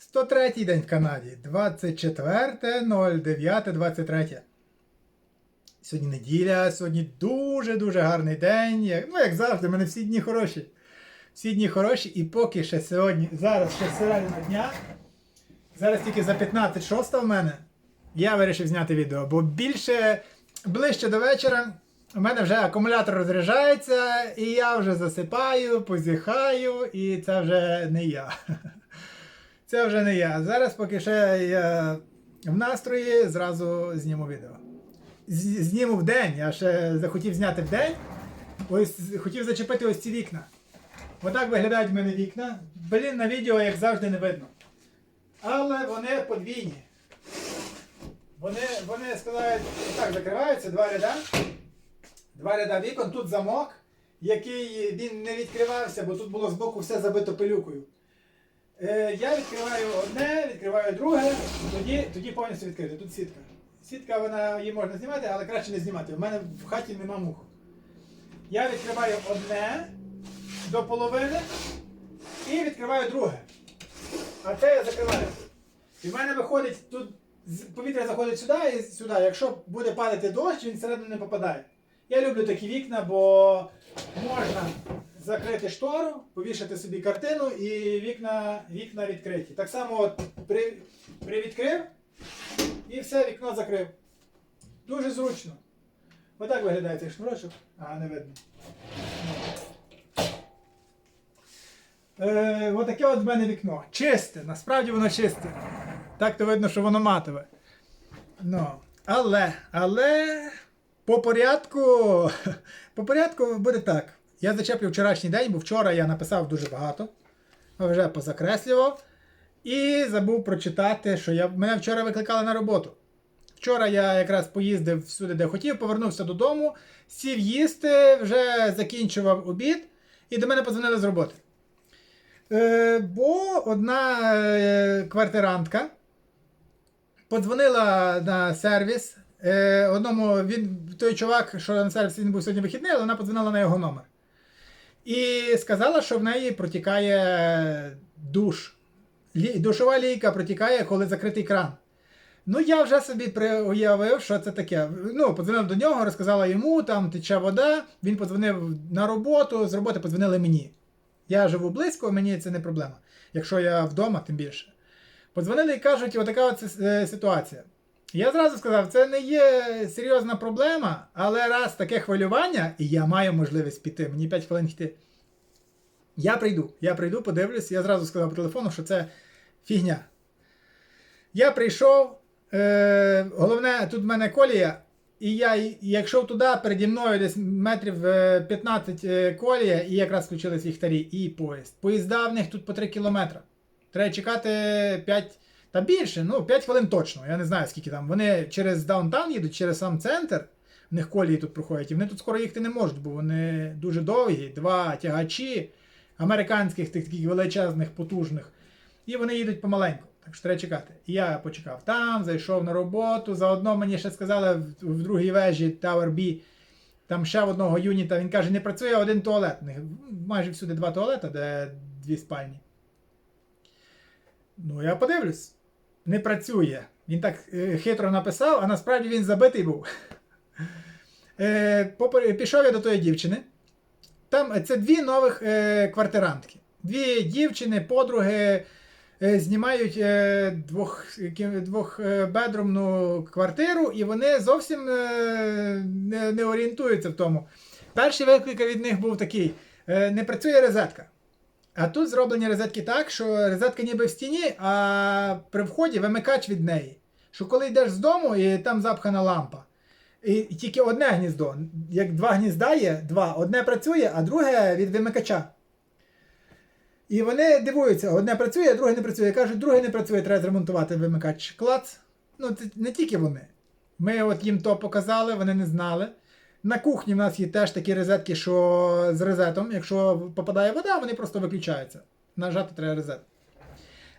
103 день в Канаді, 24.09.23. Сьогодні неділя, сьогодні дуже-дуже гарний день. Ну, як завжди, в мене всі дні хороші. Всі дні хороші, і поки ще сьогодні, зараз ще середина дня, зараз тільки за 15.06 в мене, я вирішив зняти відео, бо більше, ближче до вечора, у мене вже акумулятор розряджається, і я вже засипаю, позіхаю, і це вже не я. Це вже не я. Зараз, поки ще я в настрої, зразу зніму відео. Зніму в день, я ще захотів зняти в день. Ось хотів зачепити ось ці вікна. Отак виглядають в мене вікна. Блін, на відео, як завжди, не видно. Але вони подвійні. Вони, вони складають, так, закриваються, два ряда. Два ряда вікон, тут замок, який він не відкривався, бо тут було збоку все забито пилюкою. Е, я відкриваю одне, відкриваю друге, тоді, тоді повністю відкрити. Тут сітка. Сітка, вона її можна знімати, але краще не знімати. У мене в хаті нема мух. Я відкриваю одне до половини і відкриваю друге. А це я закриваю. І в мене виходить, тут повітря заходить сюди і сюди. Якщо буде падати дощ, він всередину не попадає. Я люблю такі вікна, бо можна закрити штору, повішати собі картину і вікна, вікна відкриті. Так само от при, привідкрив і все, вікно закрив. Дуже зручно. Отак виглядає цей шнурочок. А, не видно. Е, отаке от в мене вікно. Чисте, насправді воно чисте. Так то видно, що воно матове. Ну, але, але по порядку, по порядку буде так. Я зачеплю вчорашній день, бо вчора я написав дуже багато, вже позакреслював. І забув прочитати, що я, мене вчора викликали на роботу. Вчора я якраз поїздив всюди, де хотів, повернувся додому, сів їсти, вже закінчував обід, і до мене подзвонили з роботи. Е, бо одна е, квартирантка подзвонила на сервіс. Е, одному він, той чувак, що на сервісі він був сьогодні вихідний, але вона подзвонила на його номер. І сказала, що в неї протікає душ. Лі, душова лійка протікає, коли закритий кран. Ну, я вже собі уявив, що це таке. Ну, подзвонив до нього, розказала йому, там тече вода. Він подзвонив на роботу, з роботи подзвонили мені. Я живу близько, мені це не проблема. Якщо я вдома, тим більше. Подзвонили і кажуть, отака от е, ситуація. Я зразу сказав, це не є серйозна проблема, але раз таке хвилювання, і я маю можливість піти, мені 5 хвилин йти. Я прийду, я прийду, подивлюсь, я зразу сказав по телефону, що це фігня. Я прийшов, е, головне, тут в мене колія, і я, якщо туди переді мною десь метрів е, 15 е, колія, і якраз включились ліхтарі, і поїзд. Поїзда в них тут по 3 кілометри. Треба чекати 5 та більше, ну 5 хвилин точно. Я не знаю, скільки там. Вони через даунтаун їдуть, через сам центр. В них колії тут проходять, і вони тут скоро їхати не можуть, бо вони дуже довгі, два тягачі американських тих таких величезних, потужних. І вони їдуть помаленьку. Так що треба чекати. І я почекав там, зайшов на роботу. Заодно мені ще сказали в, в другій вежі Tower B, там ще в одного юніта. Він каже, не працює один туалет. Майже всюди два туалети, де дві спальні. Ну, я подивлюсь. Не працює. Він так е, хитро написав, а насправді він забитий був. Е, пішов я до тої дівчини. Там е, це дві нових квартирантки. Дві дівчини, подруги знімають двох, двохбедрумну квартиру, і вони зовсім не, орієнтуються в тому. Перший виклик від них був такий: не працює розетка. А тут зроблені розетки так, що розетка ніби в стіні, а при вході вимикач від неї. Що коли йдеш з дому і там запхана лампа. І тільки одне гніздо. Як два гнізда є, два. Одне працює, а друге від вимикача. І вони дивуються, одне працює, а друге не працює. Кажуть, друге не працює, треба зремонтувати вимикач. Клац. Ну, це не тільки вони. Ми от їм то показали, вони не знали. На кухні в нас є теж такі розетки, що з розетом, якщо попадає вода, вони просто виключаються. Нажати треба розет.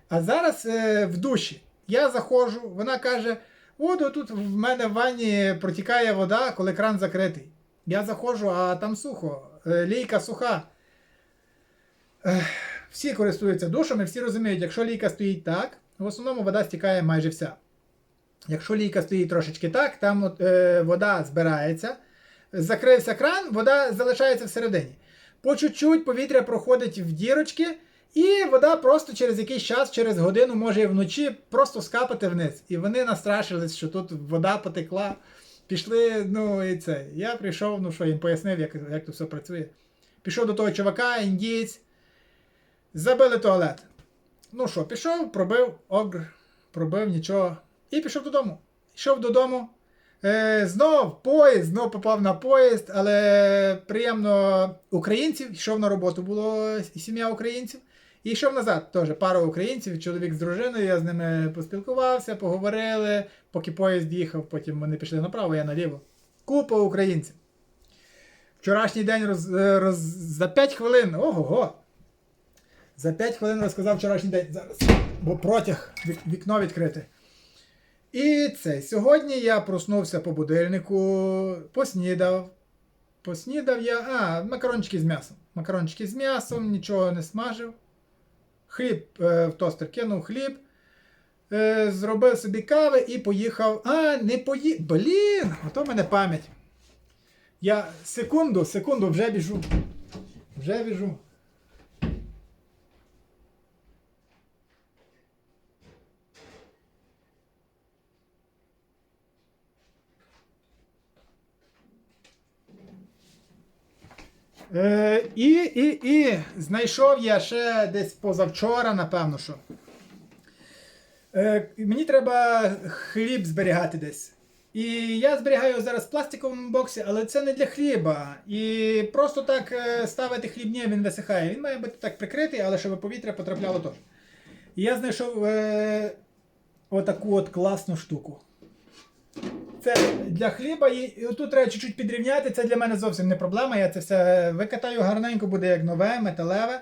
А зараз е, в душі я заходжу, вона каже: от тут в мене в ванні протікає вода, коли кран закритий. Я заходжу, а там сухо, е, лійка суха. Ех, всі користуються душами, всі розуміють, якщо лійка стоїть так, в основному вода стікає майже вся. Якщо лійка стоїть трошечки так, там е, вода збирається, закрився кран, вода залишається всередині. По чуть-чуть повітря проходить в дірочки, і вода просто через якийсь час, через годину, може і вночі просто скапати вниз. І вони настрашились, що тут вода потекла. Пішли, ну і це. Я прийшов, ну що їм пояснив, як, як тут все працює. Пішов до того чувака, індієць, забили туалет. Ну що, пішов, пробив, огр, пробив нічого. І пішов додому. Йшов додому. Е, знов поїзд, знов попав на поїзд, але приємно українців, йшов на роботу, було сім'я українців. І йшов назад теж пара українців, чоловік з дружиною, я з ними поспілкувався, поговорили, поки поїзд їхав, потім вони пішли направо, я наліво. Купа українців. Вчорашній день роз, е, роз, за 5 хвилин. Ого-го! За 5 хвилин розказав вчорашній день. Зараз, бо протяг, вікно відкрите. І це. Сьогодні я проснувся по будильнику, поснідав. Поснідав я. А, макарончики з м'ясом. Макарончики з м'ясом, нічого не смажив. Хліб е, в тостер кинув хліб. Е, зробив собі кави і поїхав. А, не поїхав. Блін! Ото мене пам'ять. Я секунду, секунду, вже біжу. Вже біжу. Е, і, і, і знайшов я ще десь позавчора, напевно, що. Е, мені треба хліб зберігати десь. І я зберігаю зараз в пластиковому боксі, але це не для хліба. І просто так е, ставити хліб, він висихає. Він має бути так прикритий, але щоб повітря потрапляло теж. І я знайшов е, отаку от класну штуку. Це для хліба, і тут треба чуть-чуть підрівняти. Це для мене зовсім не проблема. Я це все викатаю гарненько, буде як нове, металеве.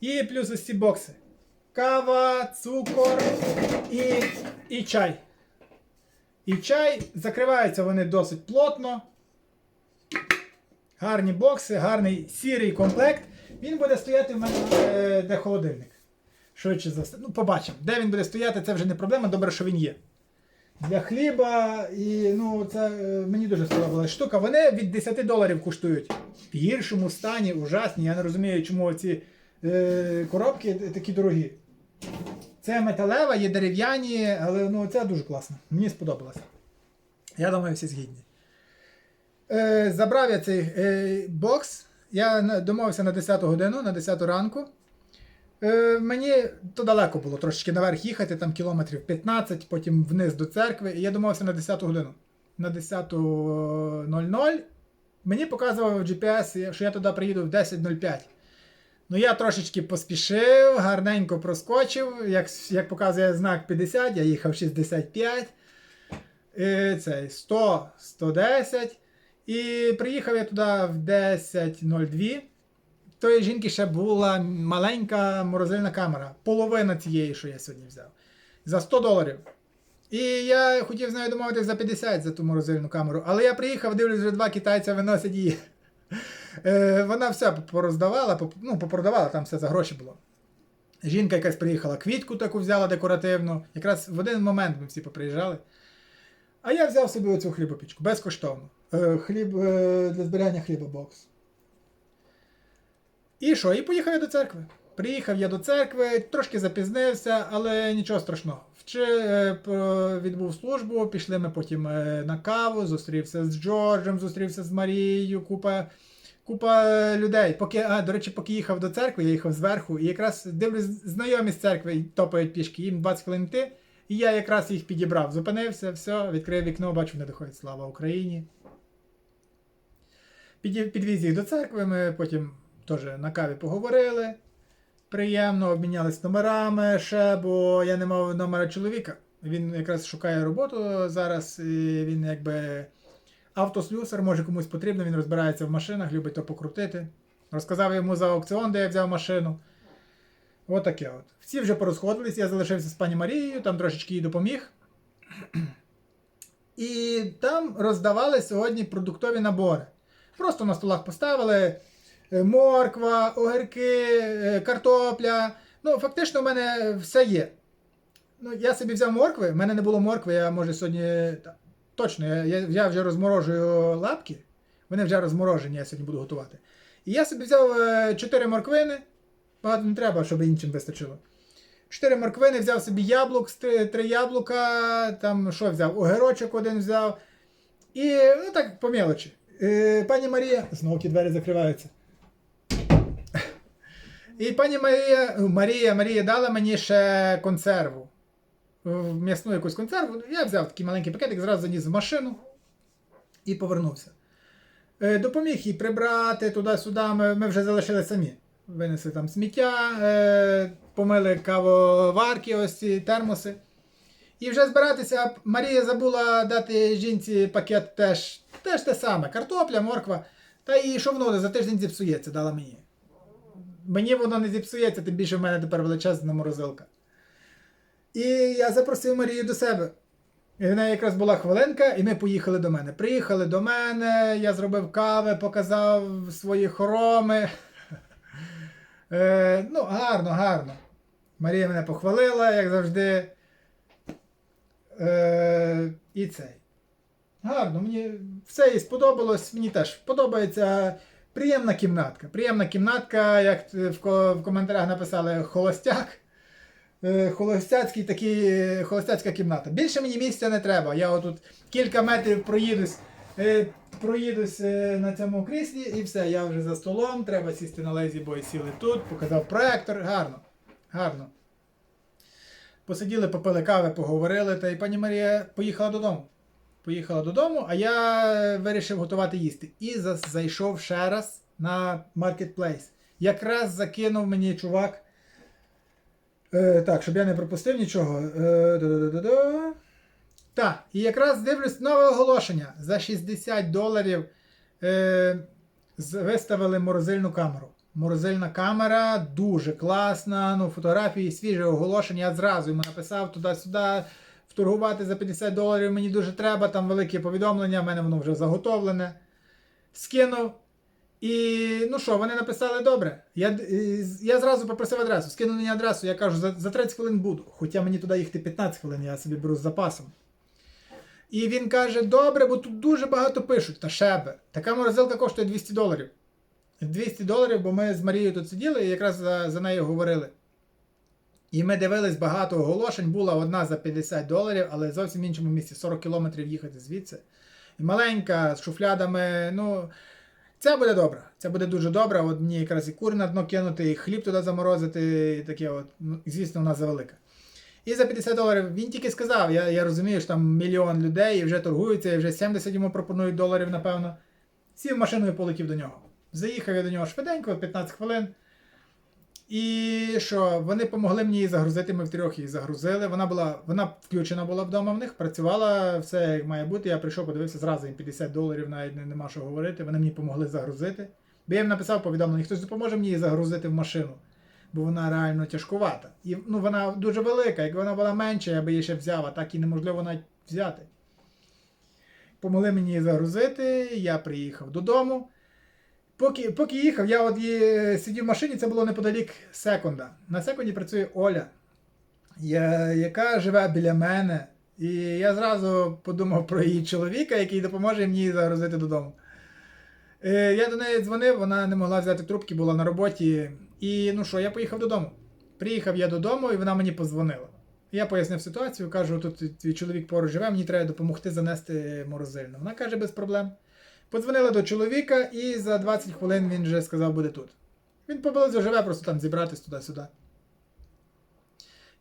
І плюс ось ці бокси. Кава, цукор і, і чай. І чай. Закриваються вони досить плотно. Гарні бокси, гарний сірий комплект. Він буде стояти в мене е, де холодильник. Швидше за все. Ну, побачимо. Де він буде стояти, це вже не проблема. Добре, що він є для хліба. І ну, це е, мені дуже сподобалась штука. Вони від 10 доларів коштують. В гіршому стані, ужасні. Я не розумію, чому ці е, коробки такі дорогі. Це металева, є дерев'яні, але ну, це дуже класно. Мені сподобалося. Я думаю, всі згідні. Е, забрав я цей е, бокс. Я домовився на 10 годину, на 10 ранку. Е, мені то далеко було трошечки наверх їхати, там кілометрів 15, потім вниз до церкви. І я домовився на 10 годину. На 10.00 мені показував GPS, що я туди приїду в 10.05. Ну, я трошечки поспішив, гарненько проскочив. Як, як показує знак 50, я їхав 65. І цей 100, 110. І приїхав я туди в 10.02 тої жінки ще була маленька морозильна камера, половина цієї, що я сьогодні взяв. За 100 доларів. І я хотів з нею домовитися за 50 за ту морозильну камеру. Але я приїхав, дивлюсь, вже два китайця виносять її. Е, Вона все пороздавала, ну, попродавала, там все за гроші було. Жінка якась приїхала, квітку таку взяла декоративну. Якраз в один момент ми всі поприїжджали. А я взяв собі оцю хлібопічку безкоштовно. Е, Хліб е, для зберігання хліба бокс. І що? І поїхав я до церкви. Приїхав я до церкви, трошки запізнився, але нічого страшного. Вчи, е, відбув службу, пішли ми потім е, на каву, зустрівся з Джорджем, зустрівся з Марією, купа, купа е, людей. Поки, а, до речі, поки їхав до церкви, я їхав зверху, і якраз дивлюсь, знайомі з церкви топають пішки, їм 20 хвилин йти, і я якраз їх підібрав. Зупинився, все, відкрив вікно, бачу, вони доходять. Слава Україні. Підвіз їх до церкви, ми потім теж на каві поговорили. Приємно, обмінялись номерами ще, бо я не мав номера чоловіка. Він якраз шукає роботу зараз, і він якби автослюсар, може комусь потрібно, він розбирається в машинах, любить то покрутити. Розказав йому за аукціон, де я взяв машину. Отаке от. Всі вже порозходились, я залишився з пані Марією, там трошечки їй допоміг. І там роздавали сьогодні продуктові набори. Просто на столах поставили. Е, морква, огірки, е, картопля. Ну, фактично, в мене все є. Ну, я собі взяв моркви, в мене не було моркви, я може сьогодні. Точно, я, я, вже розморожую лапки. Вони вже розморожені, я сьогодні буду готувати. І я собі взяв 4 морквини. Багато не треба, щоб іншим вистачило. 4 морквини, взяв собі яблук, 3 яблука, там що взяв? Огірочок один взяв. І ну так, по мелочі. Е, пані Марія. Знову ті двері закриваються. І пані Марія, Марія, Марія дала мені ще консерву. М'ясну якусь консерву. Я взяв такий маленький пакетик, зразу заніс в машину і повернувся. Е, допоміг їй прибрати туди-сюди. Ми, ми вже залишили самі. Винесли там сміття, е, помили кавоварки, ось ці термоси. І вже збиратися, Марія забула дати жінці пакет теж, теж те саме: картопля, морква. Та і що воно за тиждень зіпсується, дала мені. Мені воно не зіпсується, тим більше в мене тепер величезна морозилка. І я запросив Марію до себе. І в неї якраз була хвилинка, і ми поїхали до мене. Приїхали до мене, я зробив кави, показав свої хороми. Е, ну, гарно, гарно. Марія мене похвалила, як завжди. Е, і цей. Гарно, мені все їй сподобалось, мені теж подобається. Приємна кімнатка. Приємна кімнатка, як в, ко- в коментарях написали, холостяк. Е, Холостяцький такий, холостяцька кімната. Більше мені місця не треба. Я отут кілька метрів проїдусь, е, проїдусь е, на цьому кріслі і все, я вже за столом, треба сісти на лезі, бо сіли тут, показав проектор. Гарно. Гарно. Посиділи, попили кави, поговорили, та й пані Марія поїхала додому. Поїхала додому, а я вирішив готувати їсти. І зайшов ще раз на Marketplace. Якраз закинув мені чувак. Е, так, щоб я не пропустив нічого. Е. Так, і якраз дивлюсь нове оголошення. За 60 доларів е, виставили морозильну камеру. Морозильна камера дуже класна. Ну, фотографії, свіже оголошення. Я зразу йому написав туди-сюди. Вторгувати за 50 доларів мені дуже треба. Там велике повідомлення, в мене воно вже заготовлене. Скинув. І ну що, вони написали добре. Я, е, я зразу попросив адресу, скинув мені адресу, я кажу, за, за 30 хвилин буду. Хоча мені туди їхати 15 хвилин, я собі беру з запасом. І він каже: добре, бо тут дуже багато пишуть. Та шебе. Така морозилка коштує 200 доларів. 200 доларів, бо ми з Марією тут сиділи і якраз за, за нею говорили. І ми дивились багато оголошень. Була одна за 50 доларів, але зовсім в іншому місці 40 кілометрів їхати звідси. І маленька, з шуфлядами. ну... Це буде добре. Це буде дуже добре. От мені якраз і кур на дно кинути, і хліб туди заморозити, і таке от. Ну, звісно, вона завелика. І за 50 доларів він тільки сказав, я, я розумію, що там мільйон людей і вже торгуються, і вже 70 йому пропонують доларів, напевно. Сів машиною полетів до нього. Заїхав я до нього швиденько, 15 хвилин. І що, вони допомогли мені її загрузити, ми втрьох її загрузили. Вона була, вона включена була вдома в них, працювала, все як має бути. Я прийшов, подивився зразу їм 50 доларів, навіть не, нема що говорити. Вони мені допомогли загрузити. Бо я їм написав повідомлення, хтось допоможе мені її загрузити в машину, бо вона реально тяжкувата. І ну, вона дуже велика, якби вона була менша, я би її ще взяв, а так і неможливо навіть взяти. Помогли мені її загрузити, я приїхав додому. Поки, поки їхав, я от є, сидів в машині, це було неподалік секунда. На секунді працює Оля, я, яка живе біля мене. І я зразу подумав про її чоловіка, який допоможе мені загрузити додому. Е, я до неї дзвонив, вона не могла взяти трубки, була на роботі. І ну що, я поїхав додому. Приїхав я додому, і вона мені позвонила. Я пояснив ситуацію, кажу, тут твій чоловік поруч живе, мені треба допомогти занести морозильну. Вона каже, без проблем. Подзвонила до чоловіка, і за 20 хвилин він вже сказав, буде тут. Він поблизу живе, просто там зібратись туди-сюди.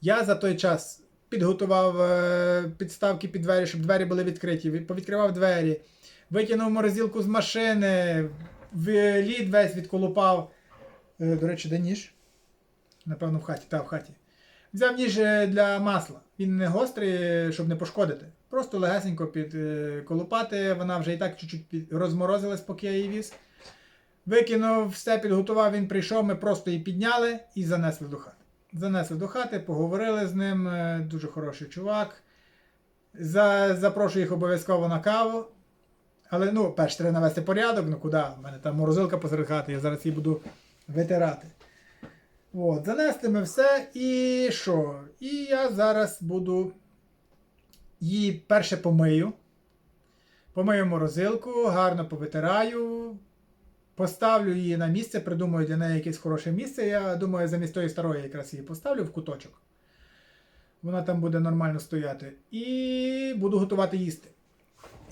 Я за той час підготував е, підставки під двері, щоб двері були відкриті. Повідкривав двері, витягнув морозилку з машини, лід весь відколупав. Е, До речі, де ніж? Напевно, в хаті, та в хаті. Взяв ніж е, для масла. Він не гострий, щоб не пошкодити. Просто легесенько підколупати. Вона вже і так чуть-чуть розморозилась, поки я її віз. Викинув, все підготував, він прийшов, ми просто її підняли і занесли до хати. Занесли до хати, поговорили з ним. е, Дуже хороший чувак. За, запрошую їх обов'язково на каву. Але ну, перш треба навести порядок, ну куди? У мене там морозилка посеред хати, я зараз її буду витирати. От, занести ми все і що? І я зараз буду її перше помию. Помию морозилку, гарно повитираю, поставлю її на місце, придумаю для неї якесь хороше місце. Я думаю, замість тої старої якраз її поставлю в куточок. Вона там буде нормально стояти. І буду готувати їсти.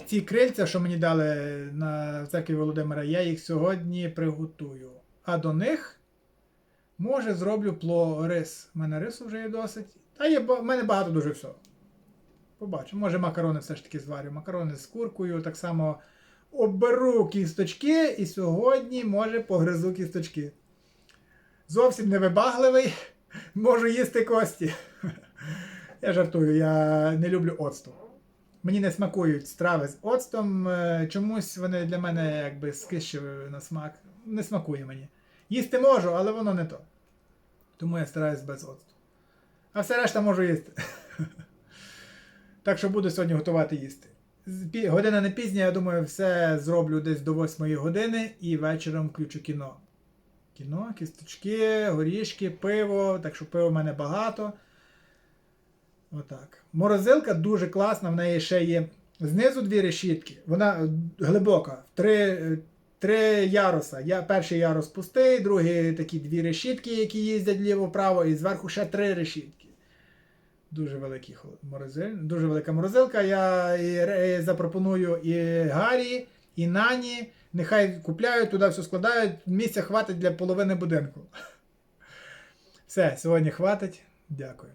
Ці крильця, що мені дали на церкві Володимира, я їх сьогодні приготую. А до них, може, зроблю пло рис. У мене рису вже є досить. А є, в мене багато дуже всього. Побачимо. Може, макарони все ж таки зварю. Макарони з куркою, так само оберу кісточки і сьогодні, може, погризу кісточки. Зовсім невибагливий, можу їсти кості. Я жартую, я не люблю оцту. Мені не смакують страви з оцтом. е, Чомусь вони для мене якби скищили на смак. Не смакує мені. Їсти можу, але воно не то. Тому я стараюсь без оцту. А все решта можу їсти. Так що буду сьогодні готувати їсти. Година не пізня, я думаю, все зроблю десь до 8 години і вечором включу кіно. Кіно, кісточки, горішки, пиво. Так що пиво в мене багато. Отак. Морозилка дуже класна, в неї ще є знизу дві решітки. Вона глибока, три, три яруса. Я, перший ярус пустий, другий такі дві решітки, які їздять ліво-право, і зверху ще три решітки. Дуже великий хол- морозиль, дуже велика морозилка. Я запропоную і Гарі, і Нані. Нехай купляють, туди все складають. Місця хватить для половини будинку. Все, сьогодні хватить. Дякую.